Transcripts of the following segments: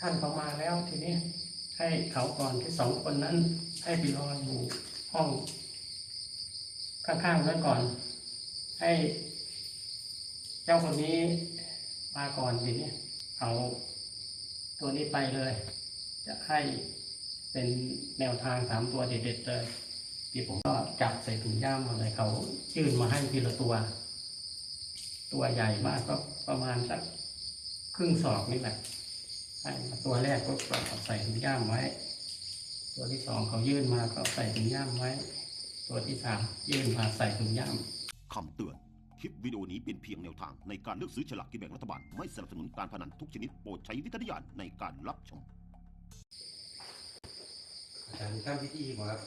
ท่านเขามาแล้วทีนี้ให้เขาก่อนที่สองคนนั้น ให้ไปรออยู่ห้องข้างๆนั้นก่อน ให้เจ้าคนนี้มาก่อนทีนี้เอาตัวนี้ไปเลย จะให้เป็นแนวทางสามตัวเด็ดๆเลยที่ผมก็จับใส่ถุงย่ามมาเลยเขายื่นมาให้ทีละตัว ตัวใหญ่มากก็ประมาณสักครึ่งศอกนี่แหละ ตัวแรกก็เอาใส่ถุงย่ามไว้ ตัวที่สองเขายื่นมาก็ใส่ถุงย่ามไว้ ตัวที่สามยื่นมาใส่ถุงย่ามคำเตือน คลิปวิดีโอนี้เป็นเพียงแนวทางในการเลือกซื้อฉลากกินแบ่งรัฐบาล ไม่สนับสนุนการพนันทุกชนิดโปรดใช้วิจารณญาณในการรับชมอาจารย์ทำพิธีบ่ครับ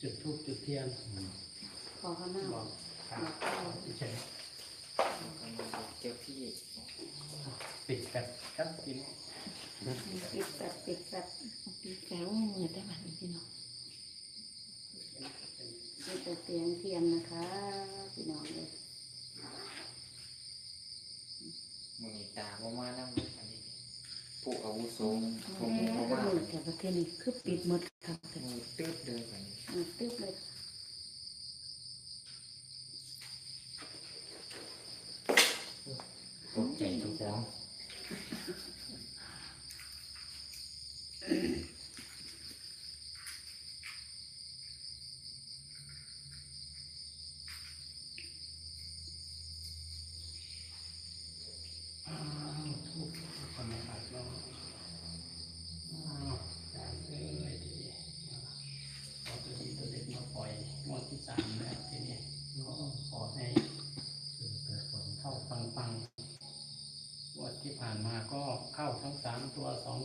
จุดทูบจุดเทียนขอข้างหน้าบอกครับเฉยเจ้าพี่ๆปิดแบบครับทีนี้ ปิดแบบปิดแบบปิดแฝงมือได้บัดนี้พี่น้องนี่จะเตียงเทียนนะคะพี่น้องเลยมือตาบ่มานั่งอันนี้ผู้อาวุโสผมแม่บ่ก็มามือแต่ประเทศนี้คือปิดหมดครับมือตื้อเดินไปมือตึ๊บเลยตกใจทุกของ Thank you.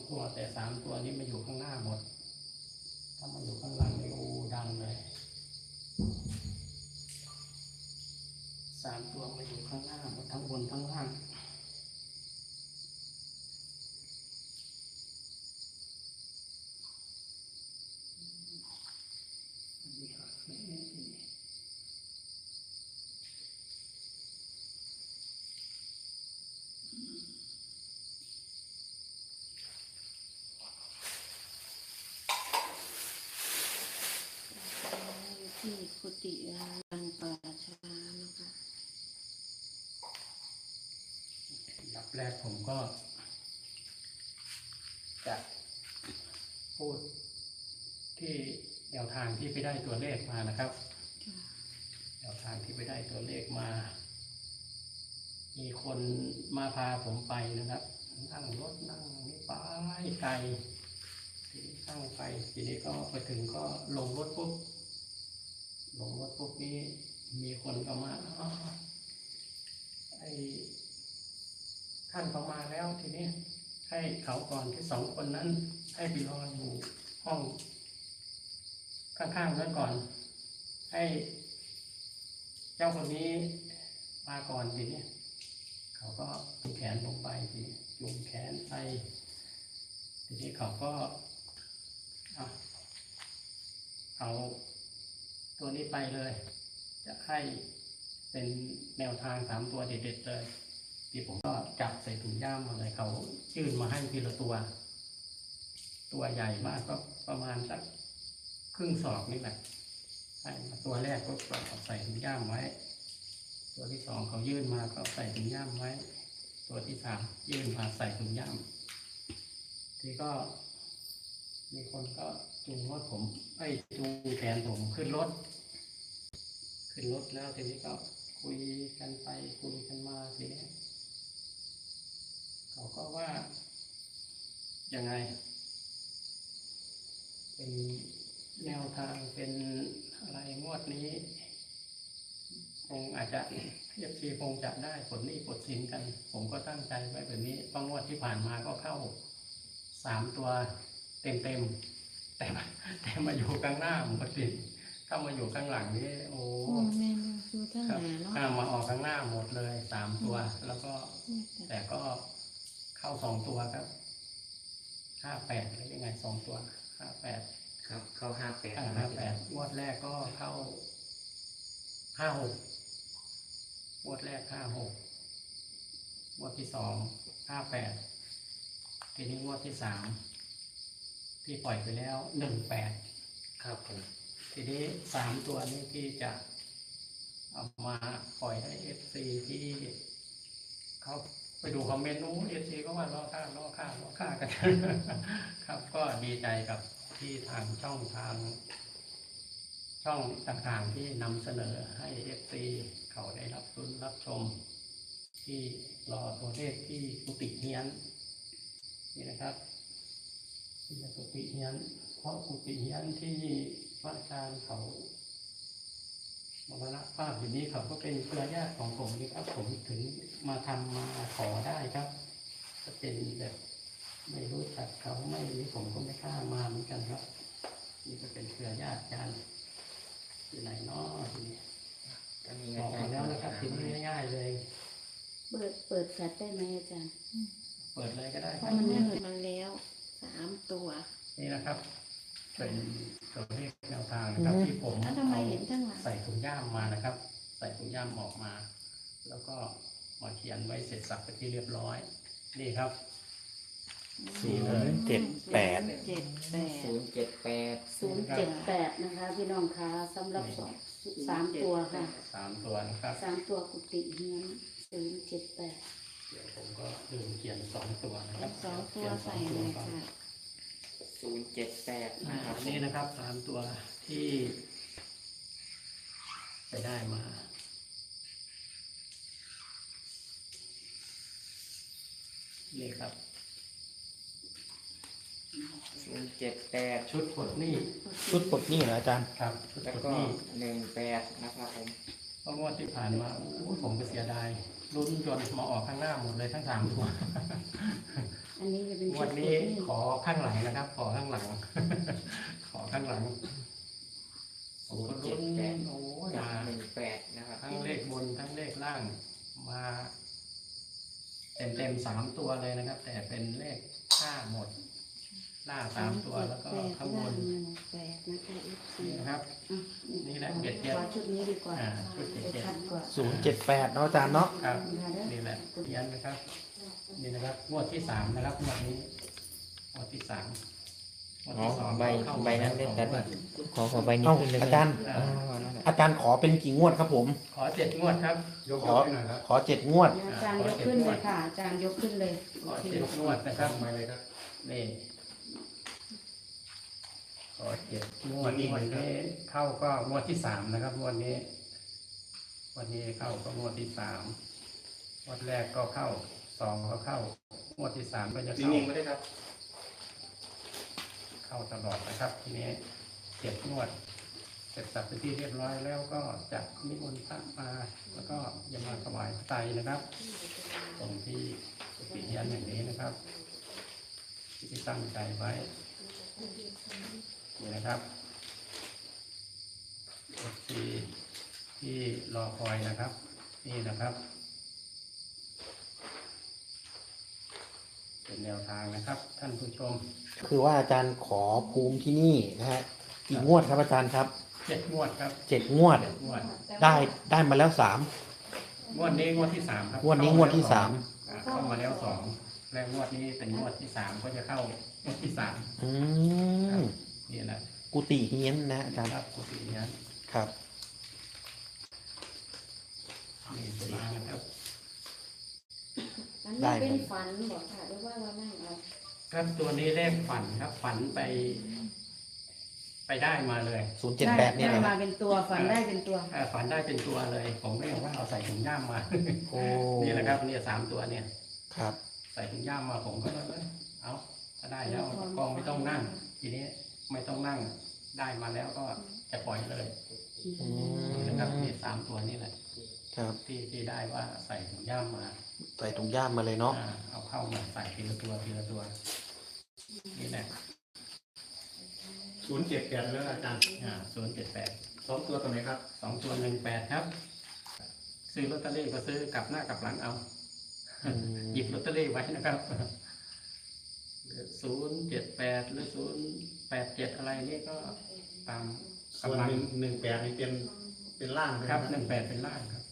ตัวแต่สามตัวนี้มาอยู่ข้างหน้าหมด ถ้ามาอยู่ข้างหลังนี่โอ้ดังเลยสามตัวมาอยู่ข้างหน้าหมดทั้งบนทั้งล่าง อยู่ กุฏิรังป่าช้านะคะอันดับแรกผมก็ จะพูดที่แนวทางที่ไปได้ตัวเลขมานะครับแนวทางที่ไปได้ตัวเลขมา มีคนมาพาผมไปนะครับ นั่งรถนั่งนี่ไปไกลทีนี้นั่งไปทีนี้ก็ไปถึงก็ลงรถปุ๊บ ลงรถปุ๊บนี้มีคนก็มาอ้าวไอท่านเขามาแล้วทีนี้ให้เขาก่อนที่สองคนนั้น ให้ไปรออยู่ห้องข้างๆนั้นก่อน ให้เจ้าคนนี้มาก่อนทีนี้เขาก็จูงแขนลงไปทีนี้จูงแขนไปทีนี้เขาก็อะเอา ตัวนี้ไปเลย จะให้เป็นแนวทางสามตัวเด็ดๆเลยที่ผมก็จับใส่ถุงย่ามมาเลยเขายื่นมาให้ทีละตัว ตัวใหญ่มากก็ประมาณสักครึ่งศอกนี่แหละให้มาตัวแรกก็ใส่ถุงย่ามไว้ ตัวที่สองเขายื่นมาก็ใส่ถุงย่ามไว้ ตัวที่สามยื่นมาใส่ถุงย่าม ทีก็มีคนก็ จูงรถผมไอ้จูงแขนผมขึ้นรถ ขึ้นรถแล้วทีนี้ก็คุยกันไปคุยกันมาทีนี้เขาก็ว่ายังไง เป็นแนวทางเป็นอะไรงวดนี้คงอาจจะเอฟซีคงจะได้ผลนี้ผลสินกัน ผมก็ตั้งใจไว้แบบนี้เพราะงวดที่ผ่านมาก็เข้าสามตัวเต็มเต็มๆ แต่มาแต่มาอยู่ข้างหน้าหมดสิถ้ามาอยู่ข้างหลังนี่โอ้โอ้แม่นอยู่ทั้งครับหน้าเนาะข้ามมาออกข้างหน้าหมดเลยสามตัว แล้วก็แต่ก็เข้าสองตัวครับห้าแปดหรือยังไงสองตัวห้าแปดครับ เข้าห้าแปดห้าแปดงวดแรกก็เข้าห้าหกงวดแรกห้าหกงวดที่สองห้าแปดทีนี้งวดที่สาม ที่ปล่อยไปแล้วหนึ่งแปดครับผมทีนี้สามตัวนี้ที่จะเอามาปล่อยให้เอฟซีที่เขาไปดูคอมเมนต์นู้เอฟซีก็ว่าล้อข้างล้อข้างล้อข้างกัน ครับก็ดีใจกับที่ทางช่องทาง ช่องต่างๆที่นำเสนอให้เอฟซีเขาได้รับรุ้นรับชม ที่รอตัวเลขที่กุฏิเฮียนนี่นะครับที่ กุฏิเฮียนเพราะกุฏิเฮียนที่พระอาจารย์เขามรณภาพอยู่นี้เขาก็เป็นเครือญาติของผมนี่ครับ ผมถึงมาทำมาขอได้ครับจะเป็นแบบไม่รู้จักเขาไม่นี้ผมก็ไม่กล้ามาเหมือนกันครับ นี่ก็เป็นเครือญาติกันอยู่ไหนเนาะทีนี้ก็มีบอาอกจารมาย์แล้วนะครับทีนี้ง่ายๆเลย เปิดเปิดแฟลชได้ไหมอาจารย์เปิดเลยก็ได้เพครัราะบมันมืดมาแล้ว สามตัวนี่นะครับเป็นตัวเลขแนวทางนะครับ ที่ผมแล้วทำไมเอาเห็นข้างหลังใส่ถุงย่ามมานะครับ ใส่ถุงย่ามออกมา แล้วก็มาเขียนไว้เสร็จสับไปนที่เรียบร้อย นี่ครับศูนเลยย์เจ็ดแปดเจ็ดแปดศูนย์เจ็ดแปดศูนย์เจ็ดแปดนะคะ พี่น้องคะสำหรับสองสามตัวค่ะสามตัวนะครับสามตัวกุฏิเฮียนศูนย์เจ็ดแปด เดี๋ยวผมก็ลืมเขียนสองตัวนะครับสองตัวขีนใส่องเลยก่อนค่ะศูนย์เจ็ดแปดอ่านะครับอันนี้นะครับสามตัวที่ ไปได้มานี่ครับศูนย์เจ็ดแปดชุดปลดหนี้ชุดปลดหนี้เหรออาจารย์ ครับชุดแล้วปลดก็หนี้หนึ่งแปดนะครับผมเพราะงวดที่ผ่านมาโอ้ยผมก็เสียดาย ลุ้นจนมาออกข้างหน้าหมดเลยทั้งสามตัวอันนี้จะเป็นงชุวดดกุนี้ฏิขอข้างหลังนะครับ ขอข้างหลัง ขอข้างหลังผมศูนก็ย์เจ็ลุ้ดนแปดโอ้ยกับมาหนึ่งแปดนะครับทั้งเลขบนทั้งเลขล่างมาเต็มเต็มๆสามตัวเลยนะครับ แต่เป็นเลขห้าหมด หน้าสามตัวแล้วก็ข้างบนหนึ่งแปดนะคะ FC นี่นะครับอะนี่แหละเด็ดเด็ดขอชุดนี้ดีกว่าอ่าชุดเด็ดเด็ดชัดกว่าศูนย์เจ็ดแปดเนาะอาจารย์เนาะครับนี่แหละเรียนนะครับนี่นะครับงวดที่สามนะครับงวดนี้งวดที่สามงวดอ๋อที่สองใบเข้าใบนั้นเล่นแต่สองงวดขอขอใบนี้เอ้าขึ้นเลยอาจารย์อ๋อนั่นแหละอาจารย์ขอเป็นกี่งวดครับผม ขอเจ็ดงวดครับขอขอเจ็ดงวดเดี๋ยวอาจารย์ยกขึ้นเลยค่ะอาจารย์ยกขึ้นเลยขอเจ็ดงวดนะครับมาเลยครับนี่ ขอเจ็ดงวดงวดนี้เข้าก็งวดที่สามนะครับงวดนี้งวันนี้เข้าก็งวดที่สามงวดแรกก็เข้าสองก็เข้างวดที่สามก็จะเข้านิ่งๆไม่ได้ครับ เข้าตลอดนะครับ ทีนี้เจ็ดงวดเสร็จสับเป็นที่เรียบร้อยแล้วก็จะนิมนต์พระมา แล้วก็จะมาถวายพระไตรนะครับ ตรงที่กุฏิเฮียนอย่างนี้นะครับ ที่ตั้งใจไว้ นี่นะครับที่ที่รอคอยนะครับ นี่นะครับ เป็นแนวทางนะครับ ท่านผู้ชมคือว่าอาจารย์ขอภูมิที่นี่นะฮะกี่งวดครับอาจารย์ครับเจ็ดงวดครับเจ็ดงวดเจ็ดงวดได้ได้มาแล้วสามงวดนี้งวดที่สามครับงวดนี้งวดที่สามอ่าเข้ามาแล้วสองแล้วงวดนี้เป็นงวดที่สามก็จะเข้างวดที่สามอืม นี่แหละกุฏิเฮียนนะอาจารย์ครับกุฏินี้ครับนี่เป็นมานะครับอันนี้เป็นฝันบอกค่ะหรือว่าเรานั่งเอาครับตัวนี้เลขฝันครับฝันไป ไปได้มาเลยศูนย์เจ็ดแปดเนี่ยได้นะมาเป็นตัวฝันได้เป็นตัวอ่าฝันได้เป็นตัวเลย ผมไม่รู้ว่าเอาใส่ถุงย่ามมา โอ้นี่แหละครับเนี่ยสามตัวเนี่ย ครับ ใส่ถุงย่ามมาผมก็เลยเอ้ยเอาถ้าได้แล้วก็ไม่ต้องนั่ง ทีนี้ ไม่ต้องนั่งได้มาแล้วก็จะปล่อยเลยอืนี่มนะครับนี่สามตัวนี่แหละครับที่ที่ได้ว่าใส่ถุงย่ามมา ใส่ถุงย่ามมาเลยเนาะอ่าเอาเข้ามาใส่ทีละตัวทีละตัวนี่แหละศูนย์เจ็ดแปดแล้วอาจารย์อ่าศูนย์เจ็ดแปดสองตัวตัวไหนครับสองตัวหนึ่งแปดครับ ซื้อลอตเตอรี่ก็ซื้อกลับหน้ากลับหลังเอาอืมหยิบลอตเตอรี่ไว้นะครับศูนย์เจ็ดแปดหรือศูนย์ แปดเจ็ดอะไรนี่ก็ตามส่วนกำลังหนึ่งหนึ่งแปดนี่เป็นเป็นล่างใช่ไหมครับหนึ่งแปดเป็นล่างครับ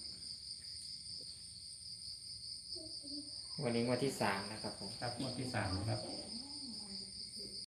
วันนี้งวันที่สามนะครับผม ครับงวดที่สามนะครับ